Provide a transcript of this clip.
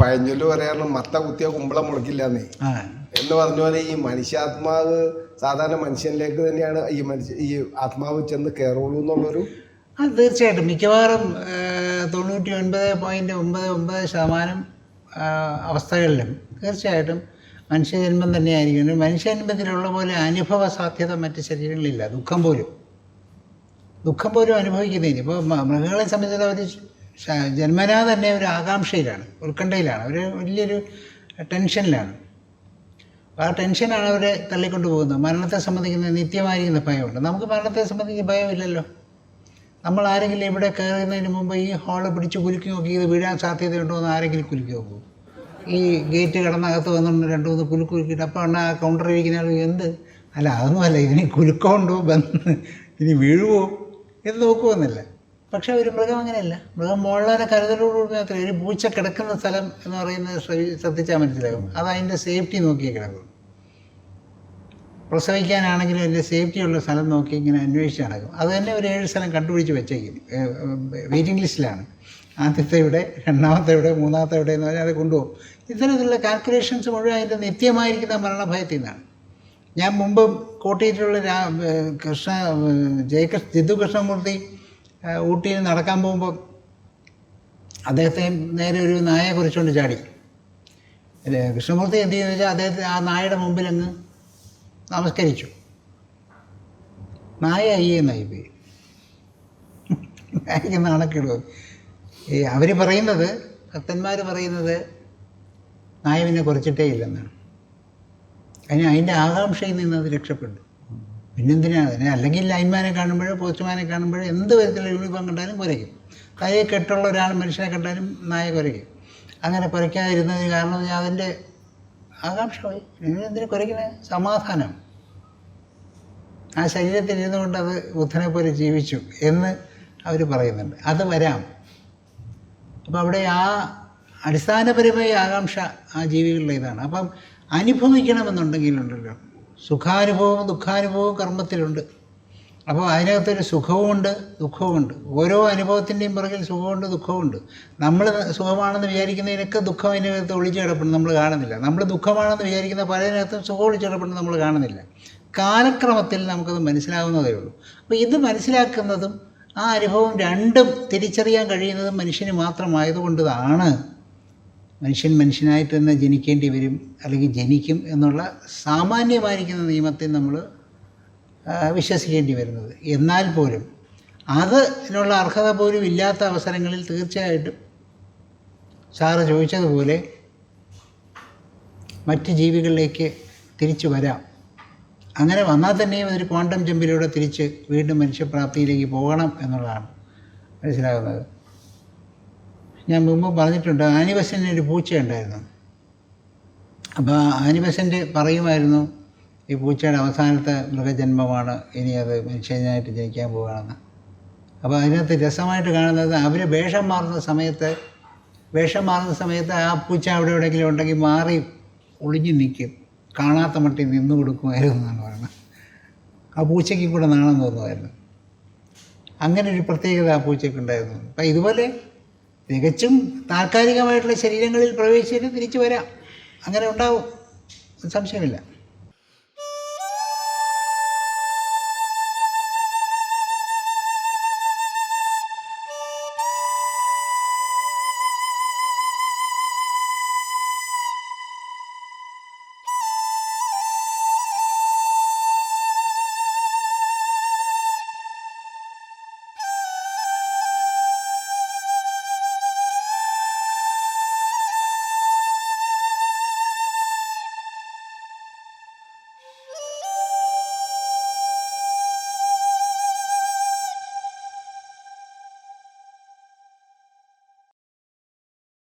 പഴഞ്ഞൊല്ലു പറയാറുള്ള മത്ത കുത്തിയ കുമ്പളം മുളക്കില്ലാന്നേ. എന്ന് പറഞ്ഞ പോലെ ഈ മനുഷ്യാത്മാവ് സാധാരണ മനുഷ്യനിലേക്ക് തന്നെയാണ് ഈ മനുഷ്യ ഈ ആത്മാവ് ചെന്ന് കയറുള്ളൂ എന്നുള്ളൊരു അത് തീർച്ചയായിട്ടും. മിക്കവാറും തൊണ്ണൂറ്റി ഒൻപത് പോയിന്റ് ഒമ്പത് ഒമ്പത് ശതമാനം അവസ്ഥകളിലും തീർച്ചയായിട്ടും മനുഷ്യജന്മം തന്നെയായിരിക്കും. മനുഷ്യജന്മത്തിലുള്ള പോലെ അനുഭവ സാധ്യത മറ്റ് ശരീരങ്ങളില്ല ദുഃഖം പോലും. ദുഃഖം പോലും അനുഭവിക്കുന്നതിന് ഇപ്പോൾ മൃഗങ്ങളെ സംബന്ധിച്ചിടത്തോളം അവർ ജന്മനാ തന്നെ ഒരു ആകാംക്ഷയിലാണ് ഉത്കണ്ഠയിലാണ് ഒരു വലിയൊരു ടെൻഷനിലാണ്. ആ ടെൻഷനാണ് അവരെ തള്ളിക്കൊണ്ട് പോകുന്നത് മരണത്തെ സംബന്ധിക്കുന്ന നിത്യമായിരിക്കുന്ന ഭയമുണ്ട്. നമുക്ക് മരണത്തെ സംബന്ധിച്ച് ഭയമില്ലല്ലോ. നമ്മൾ ആരെങ്കിലും ഇവിടെ കയറുന്നതിന് മുമ്പ് ഈ ഹാൾ പിടിച്ച് കുലുക്കി നോക്കി ഇത് വീഴാൻ സാധ്യതയുണ്ടോ എന്ന് ആരെങ്കിലും കുലുക്കി പോകും ഈ ഗേറ്റ് കടന്നകത്ത് വന്നുകൊണ്ട് രണ്ട് മൂന്ന് കുലുക്ക് കുലുക്കിയിട്ട് അപ്പോൾ അണ്ണാ ആ കൗണ്ടറിൽ ഇരിക്കുന്ന എന്ത്? അല്ല അതൊന്നുമല്ല ഇതിന് കുലുക്കമുണ്ടോ? ബന്ധ ഇനി വീഴുവോ? എന്ന് നോക്കുമെന്നില്ല പക്ഷേ ഒരു മൃഗം അങ്ങനെയല്ല. മൃഗം വളരെ കരുതലോടുകൂടി മാത്രമേ ഒരു പൂച്ച കിടക്കുന്ന സ്ഥലം എന്ന് പറയുന്നത് ശ്രദ്ധി- ശ്രദ്ധിച്ചാൽ മനസ്സിലാകും. അത് അതിന്റെ സേഫ്റ്റി നോക്കിയേ കിടക്കും പ്രസവിക്കാനാണെങ്കിലും അതിന്റെ സേഫ്റ്റി ഉള്ള സ്ഥലം നോക്കി ഇങ്ങനെ അന്വേഷിച്ച് നടക്കും. അത് തന്നെ ഒരു ഏഴ് സ്ഥലം കണ്ടുപിടിച്ച് വെച്ചേക്കും. വെയിറ്റിംഗ് ലിസ്റ്റിലാണ്. ആദ്യത്തെ ഇവിടെ രണ്ടാമത്തെ ഇവിടെ മൂന്നാമത്തെ ഇവിടെ എന്ന് പറഞ്ഞാൽ അത് കൊണ്ടുപോകും. ഇത്തരത്തിലുള്ള കാൽക്കുലേഷൻസ് മുഴുവൻ അതിന്റെ നിത്യമായിരിക്കുന്ന മരണഭയത്തിൽ നിന്നാണ്. ഞാൻ മുമ്പ് കോട്ടയത്തിലുള്ള കൃഷ്ണ ജയകൃഷ്ണ ജിദ്ദു കൃഷ്ണമൂർത്തി ഊട്ടിയിൽ നടക്കാൻ പോകുമ്പോൾ അദ്ദേഹത്തെ നേരെ ഒരു നായയെ കുറിച്ചുകൊണ്ട് ചാടി. കൃഷ്ണമൂർത്തി എന്ത് ചെയ്യുന്നു വെച്ചാൽ അദ്ദേഹത്തെ ആ നായയുടെ മുമ്പിൽ അങ്ങ് നമസ്കരിച്ചു. നായ അയ്യെന്നായി പോയി. നായിക്ക് നാണക്കിടും ഈ അവർ പറയുന്നത് ഭക്തന്മാർ പറയുന്നത് നായവിനെ കുറച്ചിട്ടേ ഇല്ലെന്നാണ്. അതിന് അതിന്റെ ആകാംക്ഷയിൽ നിന്ന് അത് രക്ഷപ്പെട്ടു. പിന്നെന്തിനാണ് അതിനെ അല്ലെങ്കിൽ ലൈൻമാനെ കാണുമ്പോഴോ പോസ്റ്റ്മാനെ കാണുമ്പോഴോ എന്ത് വിധത്തിലുള്ള യൂണിഫോം കണ്ടാലും കുരയ്ക്കും. കൈ കെട്ടുള്ള ഒരാൾ മനുഷ്യനെ കണ്ടാലും നായ കുരയ്ക്കും. അങ്ങനെ കുരയ്ക്കാതിരുന്നതിന് കാരണം ഞാൻ അതിന്റെ ആകാംക്ഷ പോയി എന്തിനു കുരയ്ക്കുന്നത് സമാധാനം. ആ ശരീരത്തിൽ ഇരുന്നുകൊണ്ട് അത് ബുദ്ധനെ പോലെ ജീവിച്ചു എന്ന് അവർ പറയുന്നുണ്ട്. അത് വരാം. അപ്പം അവിടെ ആ അടിസ്ഥാനപരമായ ആകാംക്ഷ ആ ജീവികളുടെ ഇതാണ്. അപ്പം അനുഭവിക്കണമെന്നുണ്ടെങ്കിലുണ്ടല്ലോ. സുഖാനുഭവവും ദുഃഖാനുഭവവും കർമ്മത്തിലുണ്ട്. അപ്പോൾ അതിനകത്തൊരു സുഖവുമുണ്ട് ദുഃഖവുമുണ്ട്. ഓരോ അനുഭവത്തിന്റെയും പുറകിൽ സുഖമുണ്ട് ദുഃഖമുണ്ട് നമ്മൾ സുഖമാണെന്ന് വിചാരിക്കുന്നതിനൊക്കെ ദുഃഖം അതിനകത്ത് ഒളിച്ചു കിടപ്പുണ്ട് നമ്മൾ കാണുന്നില്ല. നമ്മൾ ദുഃഖമാണെന്ന് വിചാരിക്കുന്ന പലതിനകത്തും സുഖം ഒളിച്ചു കിടപ്പുണ്ട് നമ്മൾ കാണുന്നില്ല. കാലക്രമത്തിൽ നമുക്കത് മനസ്സിലാവുന്നതേ ഉള്ളൂ. അപ്പോൾ ഇത് മനസ്സിലാക്കുന്നതും ആ അനുഭവം രണ്ടും തിരിച്ചറിയാൻ കഴിയുന്നതും മനുഷ്യന് മാത്രമായതുകൊണ്ടതാണ് മനുഷ്യൻ മനുഷ്യനായിട്ട് തന്നെ ജനിക്കേണ്ടി വരും അല്ലെങ്കിൽ ജനിക്കും എന്നുള്ള സാമാന്യമായിരിക്കുന്ന നിയമത്തെ നമ്മൾ വിശ്വസിക്കേണ്ടി വരുന്നത്. എന്നാൽ പോലും അതിനുള്ള അർഹത പോലും ഇല്ലാത്ത അവസരങ്ങളിൽ തീർച്ചയായിട്ടും സാറ് ചോദിച്ചതുപോലെ മറ്റ് ജീവികളിലേക്ക് തിരിച്ചു വരാം. അങ്ങനെ വന്നാൽ തന്നെയും അതൊരു ക്വാണ്ടം ജമ്പിലൂടെ തിരിച്ച് വീണ്ടും മനുഷ്യപ്രാപ്തിയിലേക്ക് പോകണം എന്നുള്ളതാണ് മനസ്സിലാകുന്നത്. ഞാൻ മുമ്പ് പറഞ്ഞിട്ടുണ്ട് ആനിബസന് ഒരു പൂച്ചയുണ്ടായിരുന്നു. അപ്പോൾ ആനിബസന്റ് പറയുമായിരുന്നു ഈ പൂച്ചയുടെ അവസാനത്തെ മൃഗജന്മമാണ് ഇനി അത് മനുഷ്യനായിട്ട് ജനിക്കാൻ പോവുകയാണെന്ന്. അപ്പോൾ അതിനകത്ത് രസമായിട്ട് കാണുന്നത് അവർ വേഷം മാറുന്ന സമയത്ത് വേഷം മാറുന്ന സമയത്ത് ആ പൂച്ച അവിടെ എവിടെയെങ്കിലും ഉണ്ടെങ്കിൽ മാറി ഒളിഞ്ഞു നിൽക്കും. കാണാത്ത മട്ടിൽ നിന്ന് കൊടുക്കുമായിരുന്നു എന്നാണ് പറയുന്നത്. ആ പൂച്ചയ്ക്ക് കൂടെ നാണം തോന്നുമായിരുന്നു. അങ്ങനെ ഒരു പ്രത്യേകത ആ പൂച്ചയ്ക്കുണ്ടായിരുന്നു. അപ്പം ഇതുപോലെ തികച്ചും താൽക്കാലികമായിട്ടുള്ള ശരീരങ്ങളിൽ പ്രവേശിച്ചിട്ട് തിരിച്ചു വരാം. അങ്ങനെ ഉണ്ടാവും. സംശയമില്ല